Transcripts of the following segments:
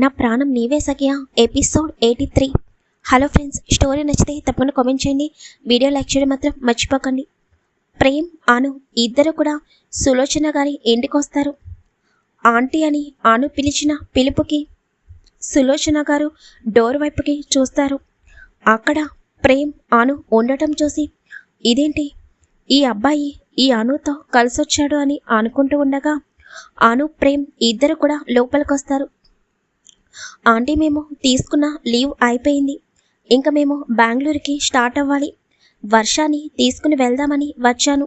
నా ప్రాణం నీవే సఖియా. Episode eighty three. Hello friends story నచ్చితే తప్పకుండా కామెంట్ చేయండి. వీడియో లైక్ చేయడం మాత్రం మర్చిపోకండి. ప్రేమ్ అను ఇద్దరు కూడా సులోచన గారి ఇంటికి వస్తారు. ఆంటీ అని అను పిలిచిన పిలుపుకి సులోచన గారు డోర్ వైపుకి చూస్తారు. అక్కడ ప్రేమ్ అను ఉండటం చూసి ఇదేంటి? ఈ అబ్బాయి ఈ అనుతో కలిసొచ్చాడు అని అనుకుంటూ ఉండగా అను ప్రేమ్ ఇద్దరు కూడా లోపలికొస్తారు. ఆంటీ మేము తీసుకున్న లీవ్ అయిపోయింది. ఇంకా మేము బెంగళూరుకి స్టార్ట్ అవ్వాలి. వర్షాన్ని తీసుకుని వెళ్దామని వచ్చాను.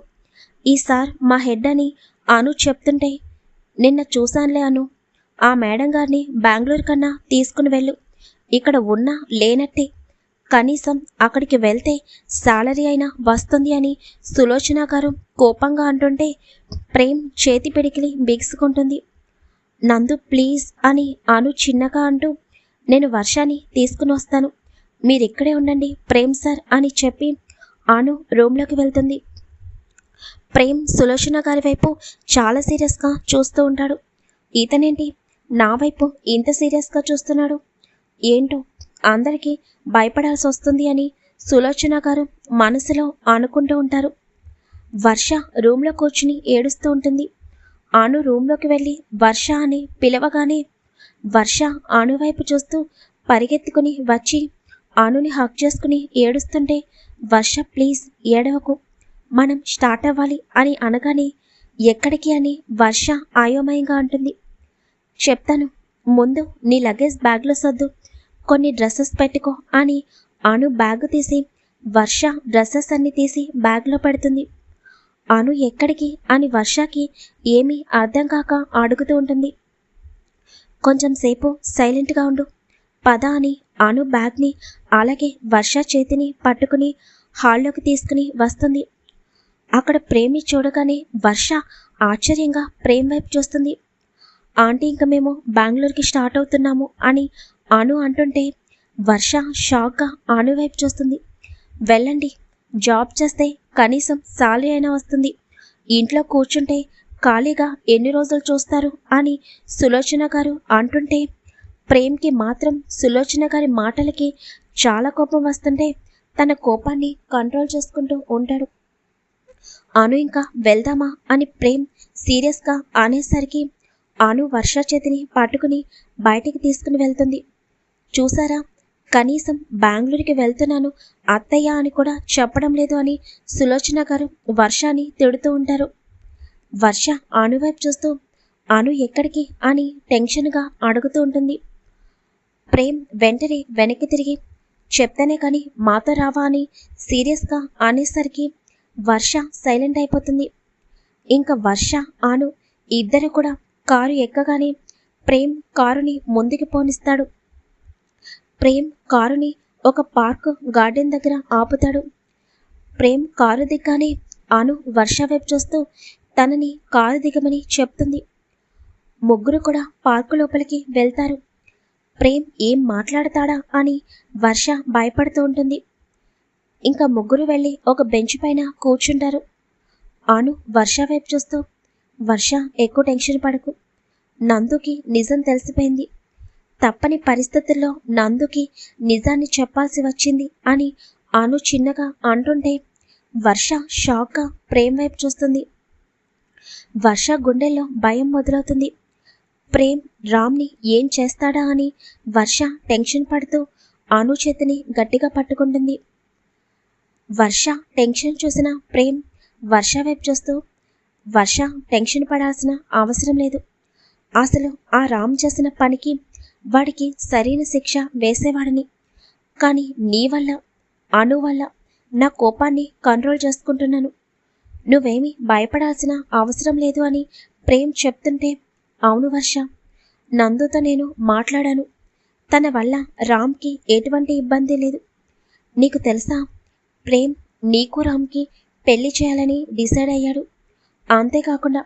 ఈ సార్ మా హెడ్ అని అను చెప్తుంటే నిన్న చూశానులే అను ఆ మేడం గారిని బెంగళూరు కన్నా తీసుకుని వెళ్ళు. ఇక్కడ ఉన్నా లేనట్టే. కనీసం అక్కడికి వెళ్తే శాలరీ అయినా వస్తుంది అని సులోచన గారు కోపంగా అంటుంటే ప్రేమ్ చేతి పిడికిలి బిగుసుకుంటుంది. నందు ప్లీజ్ అని అను చిన్నగా అంటూ నేను వర్షాన్ని తీసుకుని వస్తాను. మీరిక్కడే ఉండండి ప్రేమ్ సార్ అని చెప్పి అను రూమ్లోకి వెళ్తుంది. ప్రేమ్ సులోచన గారి వైపు చాలా సీరియస్గా చూస్తూ ఉంటాడు. ఇతనేంటి నా వైపు ఇంత సీరియస్గా చూస్తున్నాడు? ఏంటో? అందరికీ భయపడాల్సి వస్తుంది అని సులోచన గారు మనసులో అనుకుంటూ ఉంటారు. వర్ష రూమ్లో కూర్చుని ఏడుస్తూ ఉంటుంది. ఆను రూమ్లోకి వెళ్ళి వర్ష అని పిలవగానే వర్ష ఆనువైపు చూస్తూ పరిగెత్తుకుని వచ్చి ఆనుని హక్ చేసుకుని ఏడుస్తుంటే వర్ష ప్లీజ్ ఏడవకు. మనం స్టార్ట్ అవ్వాలి అని అనగానే ఎక్కడికి అని వర్ష అయోమయంగా అంటుంది. చెప్తాను ముందు నీ లగేజ్ బ్యాగ్లో సర్దు. కొన్ని డ్రెస్సెస్ పెట్టుకో అని అను బ్యాగ్ తీసి వర్ష డ్రెస్సెస్ అన్ని తీసి బ్యాగ్లో పెడుతుంది. అను ఎక్కడికి? అని వర్షకి ఏమీ అర్థం కాక అడుగుతూ ఉంటుంది. కొంచెం సేపు సైలెంట్గా ఉండు. పద అని అను బ్యాగ్ని అలాగే వర్ష చేతిని పట్టుకుని హాల్లోకి తీసుకుని వస్తుంది. అక్కడ ప్రేమి చూడగానే వర్ష ఆశ్చర్యంగా ప్రేమ్ వైపు చూస్తుంది. ఆంటీ ఇంకా మేము బెంగళూరుకి స్టార్ట్ అవుతున్నాము అని అను అంటుంటే వర్ష షాక్గా అను వైపు చూస్తుంది. వెళ్ళండి జాబ్ చేస్తే కనీసం సాలీ అయినా వస్తుంది. ఇంట్లో కూర్చుంటే ఖాళీగా ఎన్ని రోజులు చూస్తారు అని సులోచన గారు అంటుంటే ప్రేమ్కి మాత్రం సులోచన గారి మాటలకి చాలా కోపం వస్తుంటే తన కోపాన్ని కంట్రోల్ చేసుకుంటూ ఉంటాడు. అను ఇంకా వెళ్దామా అని ప్రేమ్ సీరియస్గా అనేసరికి అను వర్ష చేతిని పట్టుకుని బయటికి తీసుకుని వెళ్తుంది. చూసారా? కనీసం బెంగళూరుకి వెళ్తున్నాను అత్తయ్య అని కూడా చెప్పడం లేదు అని సులోచన గారు వర్షాన్ని తిడుతూ ఉంటారు. వర్ష అను వైపు చూస్తూ అను ఎక్కడికి అని టెన్షన్గా అడుగుతూ ఉంటుంది. ప్రేమ్ వెంటనే వెనక్కి తిరిగి చెప్తేనే కానీ మాతో రావా అని సీరియస్గా అనేసరికి వర్ష సైలెంట్ అయిపోతుంది. ఇంకా వర్ష అను ఇద్దరు కూడా కారు ఎక్కగానే ప్రేమ్ కారుని ముందుకు పోనిస్తాడు. ప్రేమ్ కారుని ఒక పార్క్ గార్డెన్ దగ్గర ఆపుతాడు. ప్రేమ్ కారు దిగ్గానే అను వర్ష వైపు చూస్తూ తనని కారు దిగమని చెప్తుంది. ముగ్గురు కూడా పార్కు లోపలికి వెళ్తారు. ప్రేమ్ ఏం మాట్లాడతాడా అని వర్ష భయపడుతూ ఉంటుంది. ఇంకా ముగ్గురు వెళ్ళి ఒక బెంచ్ పైన కూర్చుంటారు. అను వర్ష వైపు చూస్తూ వర్ష ఎక్కువ టెన్షన్ పడకు. నందుకి నిజం తెలిసిపోయింది. తప్పని పరిస్థితుల్లో నందుకి నిజాన్ని చెప్పాల్సి వచ్చింది అని అను చిన్నగా అంటుంటే వర్ష షాక్గా ప్రేమ్ వైపు చూస్తుంది. వర్ష గుండెల్లో భయం మొదలవుతుంది. ప్రేమ్ రామ్ని ఏం చేస్తాడా అని వర్ష టెన్షన్ పడుతూ అను చేతిని గట్టిగా పట్టుకుంటుంది. వర్ష టెన్షన్ చూసిన ప్రేమ్ వర్ష వైపు చూస్తూ వర్ష టెన్షన్ పడాల్సిన అవసరం లేదు. అసలు ఆ రామ్ చేసిన పనికి వాడికి సరైన శిక్ష వేసేవాడిని. కానీ నీ వల్ల అను వల్ల నా కోపాన్ని కంట్రోల్ చేసుకుంటున్నాను. నువ్వేమీ భయపడాల్సిన అవసరం లేదు అని ప్రేమ్ చెప్తుంటే అవును వర్ష నందుతో నేను మాట్లాడాను. తన వల్ల రామ్కి ఎటువంటి ఇబ్బంది లేదు. నీకు తెలుసా ప్రేమ్ నీకు రామ్కి పెళ్ళి చేయాలని డిసైడ్ అయ్యాడు. అంతేకాకుండా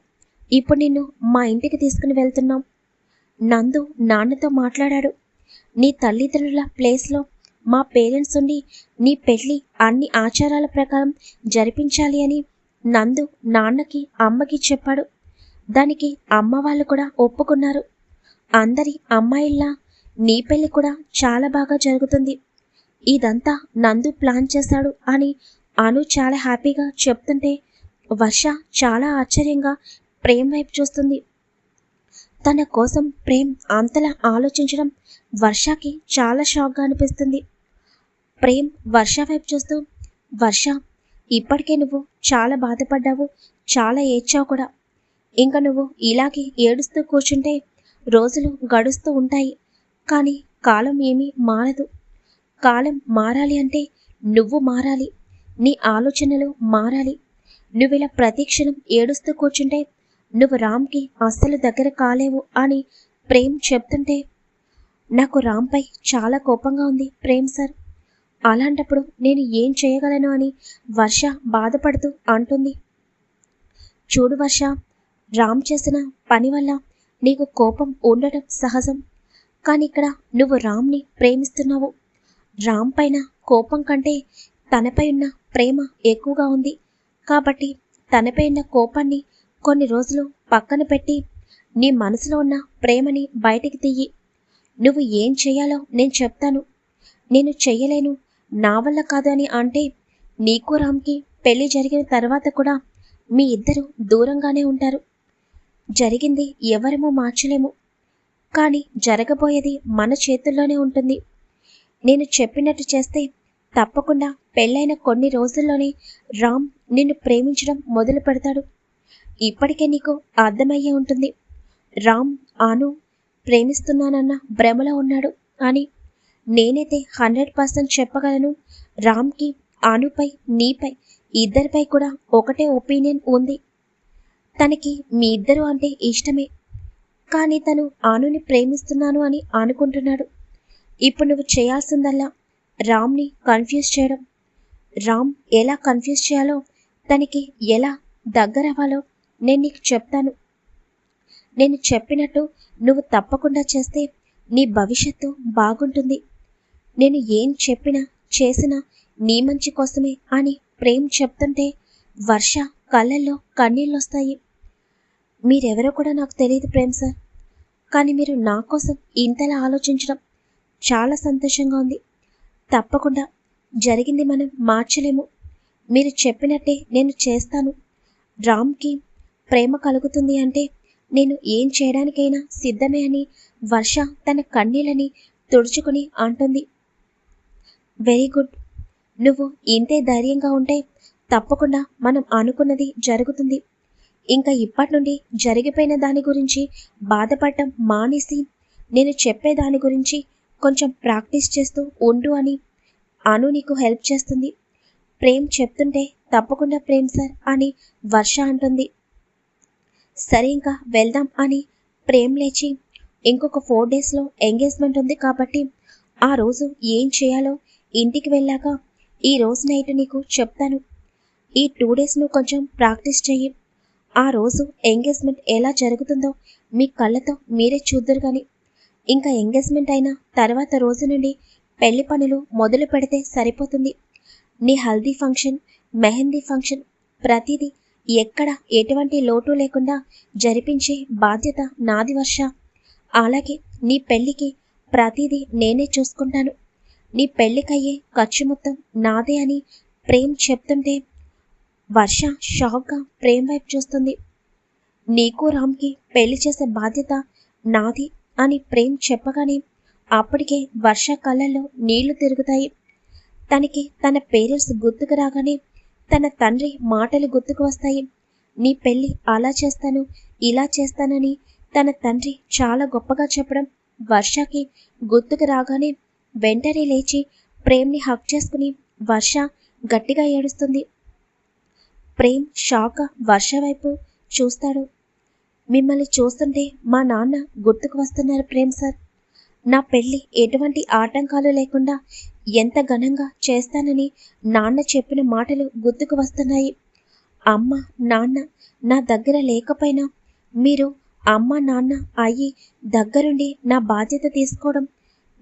ఇప్పుడు నిన్ను మా ఇంటికి తీసుకుని వెళ్తున్నాం. నందు నాన్నతో మాట్లాడాడు. నీ తల్లిదండ్రుల ప్లేస్లో మా పేరెంట్స్ ఉండి నీ పెళ్ళి అన్ని ఆచారాల ప్రకారం జరిపించాలి అని నందు నాన్నకి అమ్మకి చెప్పాడు. దానికి అమ్మ వాళ్ళు కూడా ఒప్పుకున్నారు. అందరి అమ్మాయిల్లా నీ పెళ్ళి కూడా చాలా బాగా జరుగుతుంది. ఇదంతా నందు ప్లాన్ చేశాడు అని అను చాలా హ్యాపీగా చెప్తుంటే వర్ష చాలా ఆశ్చర్యంగా ప్రేమ్ వైపు చూస్తుంది. తన కోసం ప్రేమ్ అంతలా ఆలోచించడం వర్షకి చాలా షాక్గా అనిపిస్తుంది. ప్రేమ్ వర్ష వైపు చూస్తూ వర్ష ఇప్పటికే నువ్వు చాలా బాధపడ్డావు చాలా ఏడ్చావు కూడా. ఇంకా నువ్వు ఇలాగే ఏడుస్తూ కూర్చుంటే రోజులు గడుస్తూ ఉంటాయి. కానీ కాలం ఏమీ మారదు. కాలం మారాలి అంటే నువ్వు మారాలి. నీ ఆలోచనలు మారాలి. నువ్వు ఇలా ప్రతి క్షణం ఏడుస్తూ కూర్చుంటే నువ్వు రామ్కి అస్సలు దగ్గర కాలేవు అని ప్రేమ్ చెప్తుంటే నాకు రామ్పై చాలా కోపంగా ఉంది ప్రేమ్ సార్. అలాంటప్పుడు నేను ఏం చేయగలను అని వర్ష బాధపడుతూ అంటుంది. చూడు వర్ష రామ్ చేసిన పని వల్ల నీకు కోపం ఉండటం సహజం. కానీ ఇక్కడ నువ్వు రామ్ని ప్రేమిస్తున్నావు. రామ్ పైన కోపం కంటే తనపై ఉన్న ప్రేమ ఎక్కువగా ఉంది. కాబట్టి తనపై ఉన్న కోపాన్ని కొన్ని రోజులు పక్కన పెట్టి నీ మనసులో ఉన్న ప్రేమని బయటికి తీయి. నువ్వు ఏం చేయాలో నేను చెప్తాను. నేను చెయ్యలేను. నా వల్ల కాదు అని అంటే నీకు రామ్కి పెళ్ళి జరిగిన తర్వాత కూడా మీ ఇద్దరు దూరంగానే ఉంటారు. జరిగింది ఎవరేమో మార్చలేము. కానీ జరగబోయేది మన చేతుల్లోనే ఉంటుంది. నేను చెప్పినట్టు చేస్తే తప్పకుండా పెళ్ళైన కొన్ని రోజుల్లోనే రామ్ నిన్ను ప్రేమించడం మొదలు పెడతాడు ఇప్పటికే నీకు అర్థమయ్యే ఉంటుంది. రామ్ ఆను ప్రేమిస్తున్నానన్న భ్రమలో ఉన్నాడు. అని నేనైతే హండ్రెడ్ పర్సెంట్ చెప్పగలను. రామ్కి ఆనుపై నీపై ఇద్దరిపై కూడా ఒకటే ఒపీనియన్ ఉంది. తనకి మీ ఇద్దరు అంటే ఇష్టమే. కానీ తను ఆనుని ప్రేమిస్తున్నాను అని అనుకుంటున్నాడు. ఇప్పుడు నువ్వు చేయాల్సిందల్లా రామ్ని కన్ఫ్యూజ్ చేయడం. రామ్ ఎలా కన్ఫ్యూజ్ చేయాలో తనకి ఎలా దగ్గర అవ్వాలో నేను నీకు చెప్తాను. నేను చెప్పినట్టు నువ్వు తప్పకుండా చేస్తే నీ భవిష్యత్తు బాగుంటుంది. నేను ఏం చెప్పినా చేసినా నీ మంచి కోసమే అని ప్రేమ్ చెప్తుంటే వర్ష కళ్ళల్లో కన్నీళ్ళు వస్తాయి మీరెవరో కూడా నాకు తెలియదు ప్రేమ్ సార్. కానీ మీరు నా కోసం ఇంతలా ఆలోచించడం చాలా సంతోషంగా ఉంది. తప్పకుండా జరిగింది మనం మార్చలేము. మీరు చెప్పినట్టే నేను చేస్తాను. రామ్కి ప్రేమ కలుగుతుంది అంటే నేను ఏం చేయడానికైనా సిద్ధమే అని వర్ష తన కన్నీళ్ళని తుడుచుకుని అంటుంది. Very good. నువ్వు ఇంతే ధైర్యంగా ఉంటే తప్పకుండా మనం అనుకున్నది జరుగుతుంది. ఇంకా ఇప్పటి నుండి జరిగిపోయిన దాని గురించి బాధపడటం మానేసి నేను చెప్పే దాని గురించి కొంచెం ప్రాక్టీస్ చేస్తూ ఉండు అని అను నీకు హెల్ప్ చేస్తుంది. ప్రేమ్ చెప్తుంటే తప్పకుండా ప్రేమ్ సార్ అని వర్ష అంటుంది. సరే ఇంకా వెళ్దాం అని ప్రేమ్ లేచి ఇంకొక ఫోర్ డేస్లో ఎంగేజ్మెంట్ ఉంది కాబట్టి ఆ రోజు ఏం చేయాలో ఇంటికి వెళ్ళాక ఈ రోజు నైట్ నీకు చెప్తాను. ఈ టూ డేస్ నువ్వు కొంచెం ప్రాక్టీస్ చెయ్యి. ఆ రోజు ఎంగేజ్మెంట్ ఎలా జరుగుతుందో మీ కళ్ళతో మీరే చూద్దరు కానీ ఇంకా ఎంగేజ్మెంట్ అయిన తర్వాత రోజు నుండి పెళ్ళి పనులు మొదలు పెడితే సరిపోతుంది. నీ హల్దీ ఫంక్షన్ మెహందీ ఫంక్షన్ ప్రతిదీ ఎక్కడ ఎటువంటి లోటు లేకుండా జరిపించే బాధ్యత నాది వర్ష. అలాగే నీ పెళ్ళికి ప్రతిదీ నేనే చూసుకుంటాను. నీ పెళ్ళికయ్యే ఖర్చు మొత్తం నాదే అని ప్రేమ్ చెప్తుంటే వర్ష షాక్గా ప్రేమ్ వైపు చూస్తుంది. నీకు రామ్కి పెళ్ళి చేసే బాధ్యత నాది అని ప్రేమ్ చెప్పగానే అప్పటికే వర్ష కళ్ళల్లో నీళ్ళు తిరుగుతాయి. తనకి తన పేరెంట్స్ గుర్తుకు రాగానే తన తండ్రి మాటలు గుర్తుకు వస్తాయి. నీ పెళ్ళి అలా చేస్తాను ఇలా చేస్తానని తన తండ్రి చాలా గొప్పగా చెప్పడం వర్షకి గుర్తుకు రాగానే వెంటనే లేచి ప్రేమ్ని హక్ చేసుకుని వర్ష గట్టిగా ఏడుస్తుంది. ప్రేమ్ షాక్ వర్ష వైపు చూస్తాడు. మిమ్మల్ని చూస్తుంటే మా నాన్న గుర్తుకు వస్తున్నారు ప్రేమ్ సార్. నా పెళ్ళి ఎటువంటి ఆటంకాలు లేకుండా ఎంత ఘనంగా చేస్తానని నాన్న చెప్పిన మాటలు గుర్తుకు వస్తున్నాయి. అమ్మ నాన్న నా దగ్గర లేకపోయినా మీరు అమ్మ నాన్న అయ్యి దగ్గరుండి నా బాధ్యత తీసుకోవడం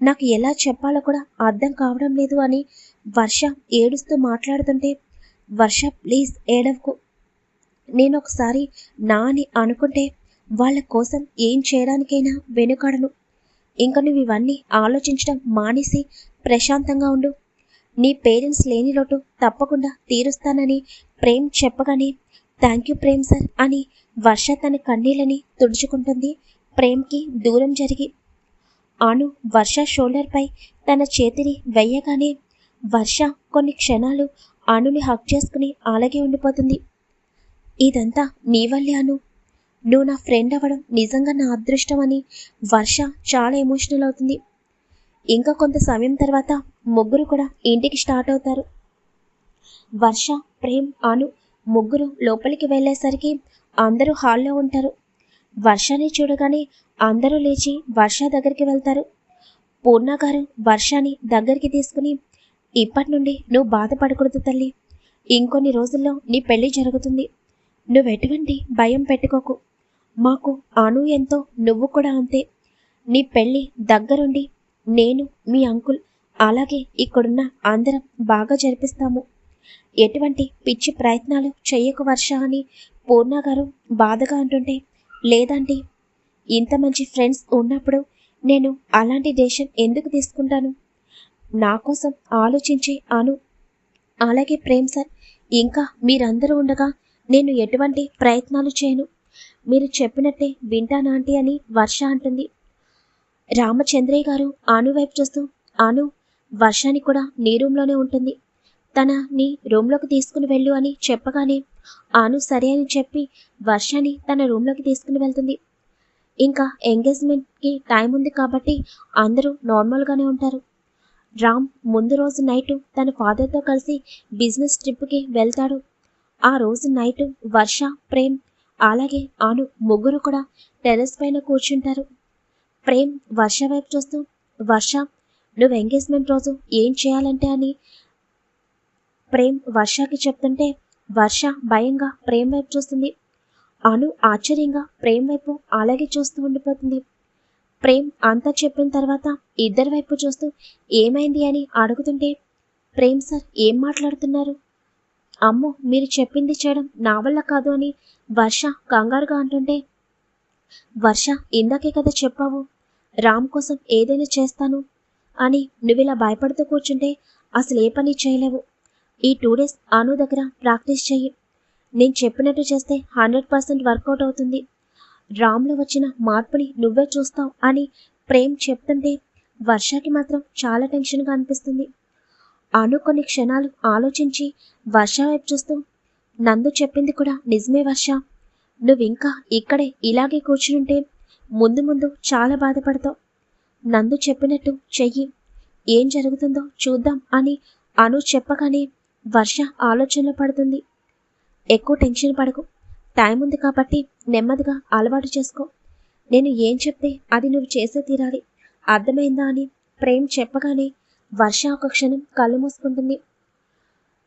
నాకు ఎలా చెప్పాలో కూడా అర్థం కావడం లేదు అని వర్ష ఏడుస్తూ మాట్లాడుతుంటే వర్ష ప్లీజ్ ఏడవకు. నేను ఒకసారి నా అని అనుకుంటే వాళ్ళ కోసం ఏం చేయడానికైనా వెనుకాడను. ఇంక నువ్వు ఇవన్నీ ఆలోచించడం మానేసి ప్రశాంతంగా ఉండు. నీ పేరెంట్స్ లేని లోటు తప్పకుండా తీరుస్తానని ప్రేమ్ చెప్పగానే థ్యాంక్ యూ ప్రేమ్ సార్ అని వర్ష తన కన్నీళ్ళని తుడుచుకుంటుంది ప్రేమ్కి దూరం జరిగి. అను వర్ష షోల్డర్పై తన చేతిని వెయ్యగానే వర్ష కొన్ని క్షణాలు అనుని హక్ చేసుకుని అలాగే ఉండిపోతుంది. ఇదంతా నీ వల్లే అను నువ్వు నా ఫ్రెండ్ అవ్వడం నిజంగా నా అదృష్టం అని వర్ష చాలా ఎమోషనల్ అవుతుంది. ఇంకా కొంత సమయం తర్వాత ముగ్గురు కూడా ఇంటికి స్టార్ట్ అవుతారు. వర్ష ప్రేమ్ అను ముగ్గురు లోపలికి వెళ్ళేసరికి అందరూ హాల్లో ఉంటారు. వర్షాన్ని చూడగానే అందరూ లేచి వర్ష దగ్గరికి వెళ్తారు. పూర్ణ గారు వర్షాన్ని దగ్గరికి తీసుకుని ఇప్పటి నుండి నువ్వు బాధపడకూడదు తల్లి. ఇంకొన్ని రోజుల్లో నీ పెళ్ళి జరుగుతుంది. నువ్వు ఎటువంటి భయం పెట్టుకోకు. మాకు అను ఎంతో నువ్వు కూడా అంతే. నీ పెళ్ళి దగ్గరుండి నేను మీ అంకుల్ అలాగే ఇక్కడున్న అందరం బాగా జరిపిస్తాము. ఎటువంటి పిచ్చి ప్రయత్నాలు చెయ్యకు వర్ష అని పూర్ణ గారు బాధగా అంటుంటే లేదండి ఇంత మంచి ఫ్రెండ్స్ ఉన్నప్పుడు నేను అలాంటి దేశం ఎందుకు తీసుకుంటాను? నా కోసం ఆలోచించి అను అలాగే ప్రేమ్ సార్ ఇంకా మీరందరూ ఉండగా నేను ఎటువంటి ప్రయత్నాలు చేయను. మీరు చెప్పినట్టే వింటానా ఆంటీ అని వర్ష అంటుంది. రామచంద్రయ్య గారు ఆను వైపు చూస్తూ ఆను వర్షాని కూడా నీ రూమ్లోనే ఉంటుంది. తనని రూమ్లోకి తీసుకుని వెళ్ళు అని చెప్పగానే ఆను సరే అని చెప్పి వర్షాని తన రూమ్లోకి తీసుకుని వెళ్తుంది. ఇంకా ఎంగేజ్మెంట్కి టైం ఉంది కాబట్టి అందరూ నార్మల్గానే ఉంటారు. రామ్ ముందు రోజు నైట్ తన ఫాదర్తో కలిసి బిజినెస్ ట్రిప్కి వెళ్తాడు. ఆ రోజు నైట్ వర్ష ప్రేమ్ అలాగే ఆను ముగ్గురు కూడా టెర్రస్ పైన కూర్చుంటారు. ప్రేమ్ వర్ష వైపు చూస్తూ వర్ష నువ్వు ఎంగేజ్మెంట్ రోజు ఏం చేయాలంటే అని? ప్రేమ్ వర్షకి చెప్తుంటే వర్ష భయంగా ప్రేమ్ వైపు చూస్తుంది. అను ఆశ్చర్యంగా ప్రేమ్ వైపు అలాగే చూస్తూ ఉండిపోతుంది. ప్రేమ్ అంతా చెప్పిన తర్వాత ఇద్దరి వైపు చూస్తూ ఏమైంది? అని అడుగుతుంటే ప్రేమ్ సార్ ఏం మాట్లాడుతున్నారు? అమ్మో మీరు చెప్పింది చేయడం నా వల్ల కాదు అని వర్ష కంగారుగా అంటుంటే వర్ష ఇందాకే కదా చెప్పావు రామ్ కోసం ఏదైనా చేస్తాను అని నువ్వు ఇలా భయపడుతూ కూర్చుంటే అసలు ఏ పని చేయలేవు. ఈ టూ డేస్ అను దగ్గర ప్రాక్టీస్ చెయ్యి. నేను చెప్పినట్టు చేస్తే హండ్రెడ్ పర్సెంట్ వర్కౌట్ అవుతుంది. రామ్లో వచ్చిన మార్పుని నువ్వే చూస్తావు అని ప్రేమ్ చెప్తుంటే వర్షకి మాత్రం చాలా టెన్షన్గా అనిపిస్తుంది. అను కొన్ని క్షణాలు ఆలోచించి వర్ష వైపు చూస్తూ నందు చెప్పింది కూడా నిజమే వర్ష. నువ్వు ఇంకా ఇక్కడే ఇలాగే కూర్చునుంటే ముందు ముందు చాలా బాధపడతావు. నందు చెప్పినట్టు చెయ్యి. ఏం జరుగుతుందో చూద్దాం అని అను చెప్పగానే వర్ష ఆలోచనలో పడుతుంది. ఎక్కువ టెన్షన్ పడకు. టైం ఉంది కాబట్టి నెమ్మదిగా అలవాటు చేసుకో. నేను ఏం చెప్తే అది నువ్వు చేసే తీరాలి. అర్థమైందా అని ప్రేమ్ చెప్పగానే వర్ష ఒక క్షణం కళ్ళు మూసుకుంటుంది.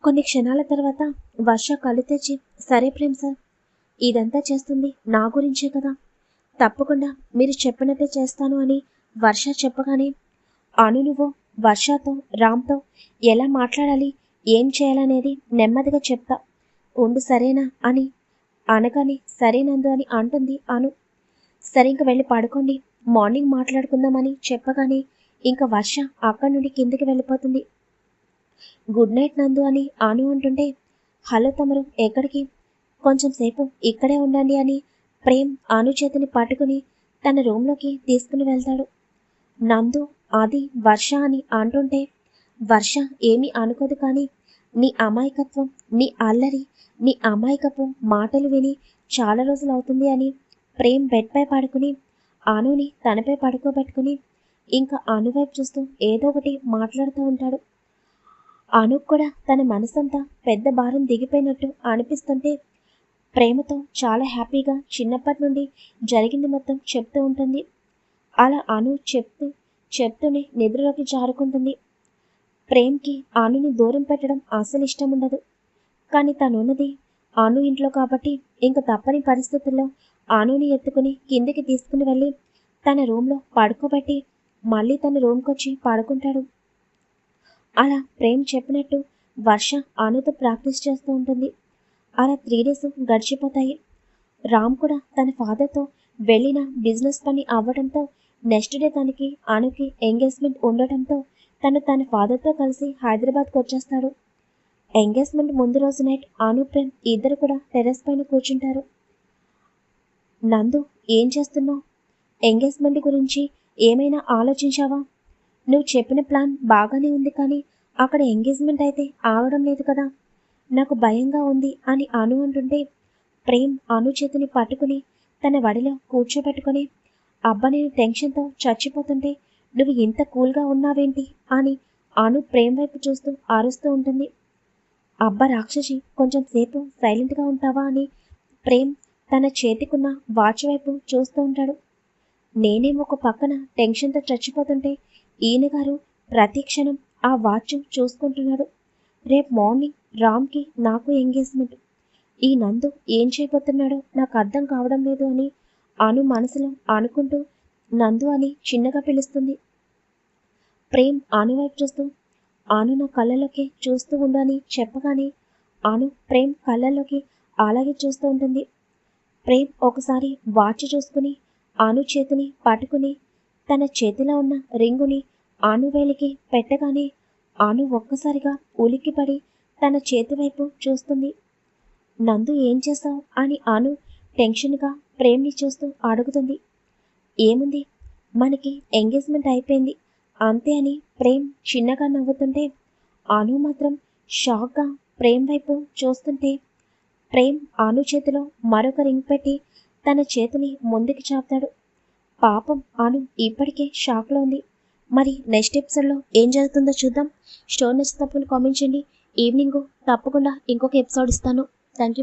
కొన్ని క్షణాల తర్వాత వర్ష కళ్ళు తెచ్చి సరే ప్రేమ్ సార్ ఇదంతా చేస్తుంది నా గురించే కదా. తప్పకుండా మీరు చెప్పినట్టే చేస్తాను అని వర్ష చెప్పగానే అను నువ్వు వర్షతో రామ్తో ఎలా మాట్లాడాలి ఏం చేయాలనేది నెమ్మదిగా చెప్తా. ఉండు సరేనా అని అనగానే సరేనందు అని అంటుంది అను. సరే ఇంక వెళ్ళి పడుకోండి మార్నింగ్ మాట్లాడుకుందామని చెప్పగానే ఇంకా వర్ష అక్కడి నుండి కిందికి వెళ్ళిపోతుంది. గుడ్ నైట్ నందు అని ఆను అంటుంటే హలో తమరు ఎక్కడికి? కొంచెం సేపు ఇక్కడే ఉండండి అని ప్రేమ్ అను చేతిని పట్టుకుని తన రూమ్లోకి తీసుకుని వెళ్తాడు. నందు అది వర్ష అని అంటుంటే వర్ష ఏమీ అనుకోదు కానీ నీ అమాయకత్వం నీ అల్లరి నీ అమాయకపు మాటలు విని చాలా రోజులు అవుతుంది అని ప్రేమ్ బెడ్పై పడుకుని ఆనుని తనపై పడుకోబెట్టుకుని ఇంకా అను వైపు చూస్తూ ఏదో ఒకటి మాట్లాడుతూ ఉంటాడు. అనుకు కూడా తన మనసంతా పెద్ద భారం దిగిపోయినట్టు అనిపిస్తుంటే ప్రేమతో చాలా హ్యాపీగా చిన్నప్పటి నుండి జరిగింది మొత్తం చెప్తూ ఉంటుంది. అలా అను చెప్తూ చెప్తూనే నిద్రలోకి జారుకుంటుంది. ప్రేమ్కి అనుని దూరం పెట్టడం అసలు ఇష్టం ఉండదు. కానీ తనున్నది అను ఇంట్లో కాబట్టి ఇంక తప్పని పరిస్థితుల్లో అనుని ఎత్తుకుని కిందికి తీసుకుని వెళ్ళి తన రూమ్లో పడుకోబెట్టి మళ్ళీ తన రూమ్కి వచ్చి పడుకుంటాడు. అలా ప్రేమ్ చెప్పినట్టు వర్ష అనుతో ప్రాక్టీస్ చేస్తూ ఉంటుంది. అలా త్రీ డేస్ గడిచిపోతాయి. రామ్ కూడా తన ఫాదర్తో వెళ్ళిన బిజినెస్ పని అవ్వడంతో నెక్స్ట్ డే తనకి అనుకి ఎంగేజ్మెంట్ ఉండటంతో తను తన ఫాదర్తో కలిసి హైదరాబాద్కి వచ్చేస్తాడు. ఎంగేజ్మెంట్ ముందు రోజు నైట్ అను ప్రేమ్ ఇద్దరు కూడా టెర్రస్ పైన కూర్చుంటారు. నందు ఏం చేస్తున్నావు? ఎంగేజ్మెంట్ గురించి ఏమైనా ఆలోచించావా? నువ్వు చెప్పిన ప్లాన్ బాగానే ఉంది కానీ అక్కడ ఎంగేజ్మెంట్ అయితే ఆవడం లేదు కదా. నాకు భయంగా ఉంది అని అను అంటుంటే ప్రేమ్ అను చేతిని పట్టుకుని తన వడిలో కూర్చోబెట్టుకొని అబ్బ నేను టెన్షన్తో చచ్చిపోతుంటే నువ్వు ఇంత కూల్గా ఉన్నావేంటి? అని అను ప్రేమ్ వైపు చూస్తూ అరుస్తూ ఉంటుంది. అబ్బ రాక్షసి కొంచెం సేపు సైలెంట్గా ఉంటావా? అని ప్రేమ్ తన చేతికున్న వాచ్ వైపు చూస్తూ ఉంటాడు. నేనేమో ఒక పక్కన టెన్షన్తో చచ్చిపోతుంటే ఈయన గారు ప్రతి క్షణం ఆ వాచ్ చూసుకుంటున్నాడు. రేపు మార్నింగ్ రామ్కి నాకు ఎంగేజ్మెంట్. ఈ నందు ఏం చేయబోతున్నాడో నాకు అర్థం కావడం లేదు అని అను మనసులో అనుకుంటూ నందు అని చిన్నగా పిలుస్తుంది. ప్రేమ్ అను వైపు చూస్తూ అను నా కళ్ళలోకి చూస్తూ ఉండు అని చెప్పగానే అను ప్రేమ్ కళ్ళల్లోకి అలాగే చూస్తూ ఉంటుంది. ప్రేమ్ ఒకసారి వాచ్ చూసుకుని ఆను చేతిని పట్టుకుని తన చేతిలో ఉన్న రింగుని ఆనువేలికి పెట్టగానే ఆను ఒక్కసారిగా ఉలిక్కిపడి తన చేతి వైపు చూస్తుంది. నందు ఏం చేస్తావు? అని ఆను టెన్షన్గా ప్రేమ్ని చూస్తూ అడుగుతుంది. ఏముంది? మనకి ఎంగేజ్మెంట్ అయిపోయింది. అంతే అని ప్రేమ్ చిన్నగా నవ్వుతుంటే ఆను మాత్రం షాక్గా ప్రేమ్ వైపు చూస్తుంటే ప్రేమ్ ఆను చేతిలో మరొక రింగ్ పెట్టి తన చేతిని ముందుకు చాపుతాడు. పాపం అను ఇప్పటికే షాక్లో ఉంది. మరి నెక్స్ట్ ఎపిసోడ్లో ఏం జరుగుతుందో చూద్దాం. స్టోర్ నచ్చి తప్పకుండా కామెంట్ చేయండి. ఈవినింగ్ తప్పకుండా ఇంకొక ఎపిసోడ్ ఇస్తాను. Thank you